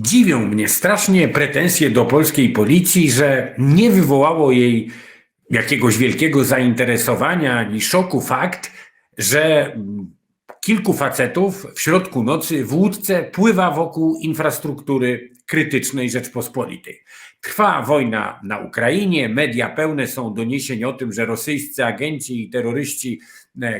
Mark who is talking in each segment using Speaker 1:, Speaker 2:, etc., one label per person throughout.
Speaker 1: Dziwią mnie strasznie pretensje do polskiej policji, że nie wywołało jej jakiegoś wielkiego zainteresowania ani szoku fakt, że kilku facetów w środku nocy w łódce pływa wokół infrastruktury krytycznej Rzeczpospolitej. Trwa wojna na Ukrainie, media pełne są doniesień o tym, że rosyjscy agenci i terroryści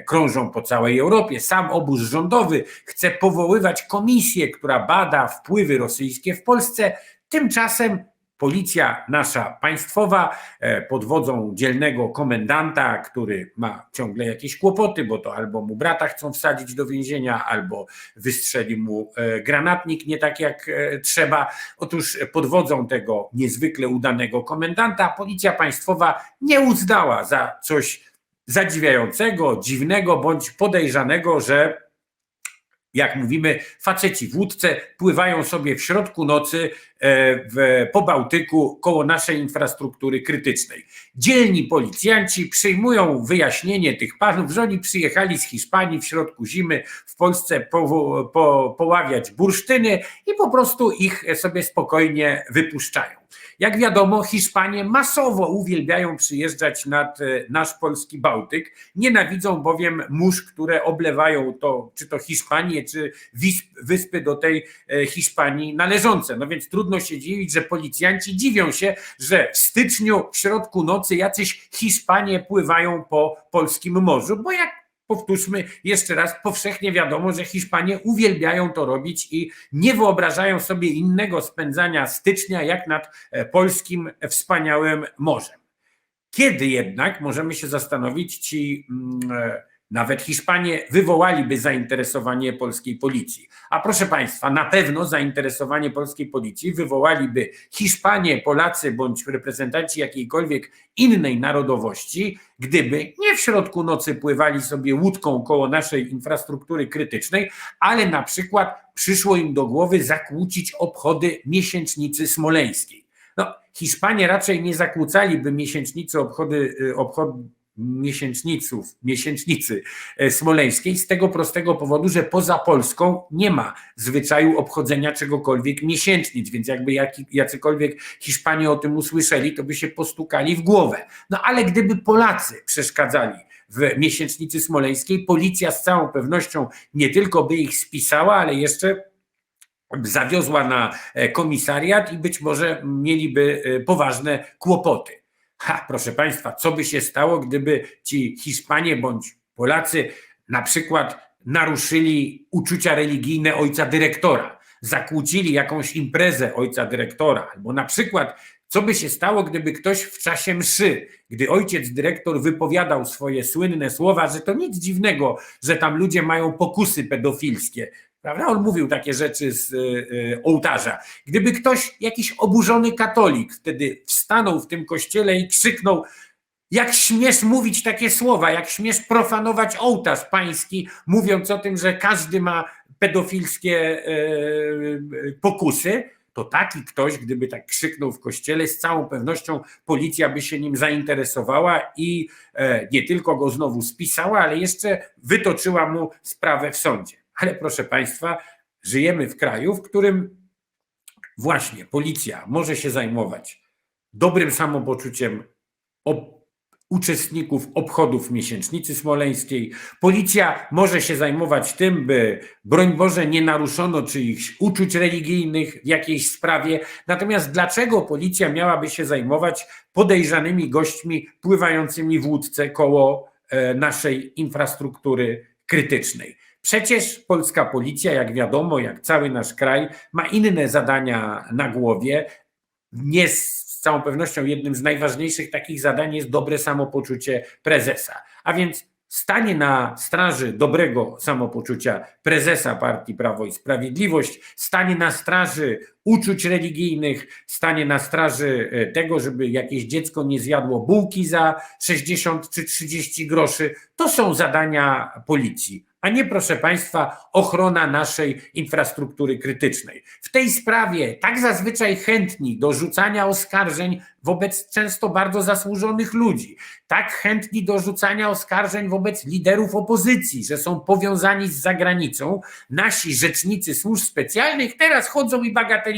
Speaker 1: krążą po całej Europie. Sam obóz rządowy chce powoływać komisję, która bada wpływy rosyjskie w Polsce. Tymczasem Policja nasza państwowa e, pod wodzą dzielnego komendanta, który ma ciągle jakieś kłopoty, bo to albo mu brata chcą wsadzić do więzienia, albo wystrzeli mu e, granatnik nie tak jak e, trzeba. Otóż pod wodzą tego niezwykle udanego komendanta policja państwowa nie uznała za coś zadziwiającego, dziwnego bądź podejrzanego, że jak mówimy, faceci w łódce pływają sobie w środku nocy e, w, po Bałtyku koło naszej infrastruktury krytycznej. Dzielni policjanci przyjmują wyjaśnienie tych panów, że oni przyjechali z Hiszpanii w środku zimy w Polsce po, po, poławiać bursztyny i po prostu ich sobie spokojnie wypuszczają. Jak wiadomo, Hiszpanie masowo uwielbiają przyjeżdżać nad e, nasz polski Bałtyk. Nienawidzą bowiem mórz, które oblewają to, czy to Hiszpanię, czy wyspy do tej e, Hiszpanii należące. No więc trudno się dziwić, że policjanci dziwią się, że w styczniu w środku nocy jacyś Hiszpanie pływają po polskim morzu, bo jak powtórzmy jeszcze raz, powszechnie wiadomo, że Hiszpanie uwielbiają to robić i nie wyobrażają sobie innego spędzania stycznia jak nad e, polskim wspaniałym morzem. Kiedy jednak możemy się zastanowić, ci mm, e, nawet Hiszpanie wywołaliby zainteresowanie polskiej policji. A proszę Państwa, na pewno zainteresowanie polskiej policji wywołaliby Hiszpanie, Polacy bądź reprezentanci jakiejkolwiek innej narodowości, gdyby nie w środku nocy pływali sobie łódką koło naszej infrastruktury krytycznej, ale na przykład przyszło im do głowy zakłócić obchody miesięcznicy smoleńskiej. No, Hiszpanie raczej nie zakłócaliby miesięcznicy obchody, y, obchody miesięczniców, miesięcznicy e, smoleńskiej z tego prostego powodu, że poza Polską nie ma zwyczaju obchodzenia czegokolwiek miesięcznic, więc jakby jacykolwiek Hiszpanie o tym usłyszeli, to by się postukali w głowę. No ale gdyby Polacy przeszkadzali w miesięcznicy smoleńskiej, policja z całą pewnością nie tylko by ich spisała, ale jeszcze zawiozła na e, komisariat i być może mieliby e, poważne kłopoty. Ha, proszę Państwa, co by się stało, gdyby ci Hiszpanie bądź Polacy na przykład naruszyli uczucia religijne ojca dyrektora, zakłócili jakąś imprezę ojca dyrektora, albo na przykład co by się stało, gdyby ktoś w czasie mszy, gdy ojciec dyrektor wypowiadał swoje słynne słowa, że to nic dziwnego, że tam ludzie mają pokusy pedofilskie, Prawda? On mówił takie rzeczy z y, y, ołtarza. Gdyby ktoś, jakiś oburzony katolik, wtedy wstanął w tym kościele i krzyknął: Jak śmiesz mówić takie słowa, jak śmiesz profanować ołtarz pański, mówiąc o tym, że każdy ma pedofilskie y, pokusy, to taki ktoś, gdyby tak krzyknął w kościele, z całą pewnością policja by się nim zainteresowała i e, nie tylko go znowu spisała, ale jeszcze wytoczyła mu sprawę w sądzie. Ale proszę Państwa, żyjemy w kraju, w którym właśnie policja może się zajmować dobrym samopoczuciem uczestników obchodów miesięcznicy smoleńskiej. Policja może się zajmować tym, by broń Boże nie naruszono czyichś uczuć religijnych w jakiejś sprawie. Natomiast dlaczego policja miałaby się zajmować podejrzanymi gośćmi pływającymi w łódce koło e, naszej infrastruktury krytycznej? Przecież polska policja, jak wiadomo, jak cały nasz kraj, ma inne zadania na głowie. Nie z całą pewnością jednym z najważniejszych takich zadań jest dobre samopoczucie prezesa. A więc stanie na straży dobrego samopoczucia prezesa partii Prawo i Sprawiedliwość, stanie na straży uczuć religijnych, stanie na straży e, tego, żeby jakieś dziecko nie zjadło bułki za 60 czy 30 groszy. To są zadania policji a nie, proszę Państwa, ochrona naszej infrastruktury krytycznej. W tej sprawie tak zazwyczaj chętni do rzucania oskarżeń wobec często bardzo zasłużonych ludzi, tak chętni do rzucania oskarżeń wobec liderów opozycji, że są powiązani z zagranicą, nasi rzecznicy służb specjalnych teraz chodzą i bagatelizują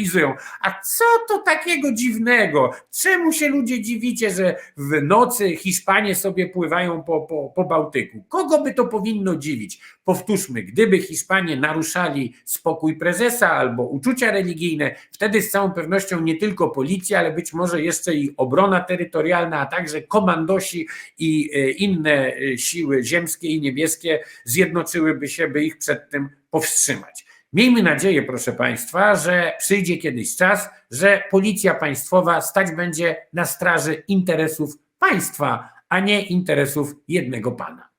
Speaker 1: A co to takiego dziwnego? Czemu się ludzie dziwicie, że w nocy Hiszpanie sobie pływają po, po, po Bałtyku? Kogo by to powinno dziwić? Powtórzmy, gdyby Hiszpanie naruszali spokój prezesa albo uczucia religijne, wtedy z całą pewnością nie tylko policja, ale być może jeszcze i obrona terytorialna, a także komandosi i e, inne e, siły ziemskie i niebieskie zjednoczyłyby się, by ich przed tym powstrzymać. Miejmy nadzieję, proszę Państwa, że przyjdzie kiedyś czas, że policja państwowa stać będzie na straży interesów państwa, a nie interesów jednego pana.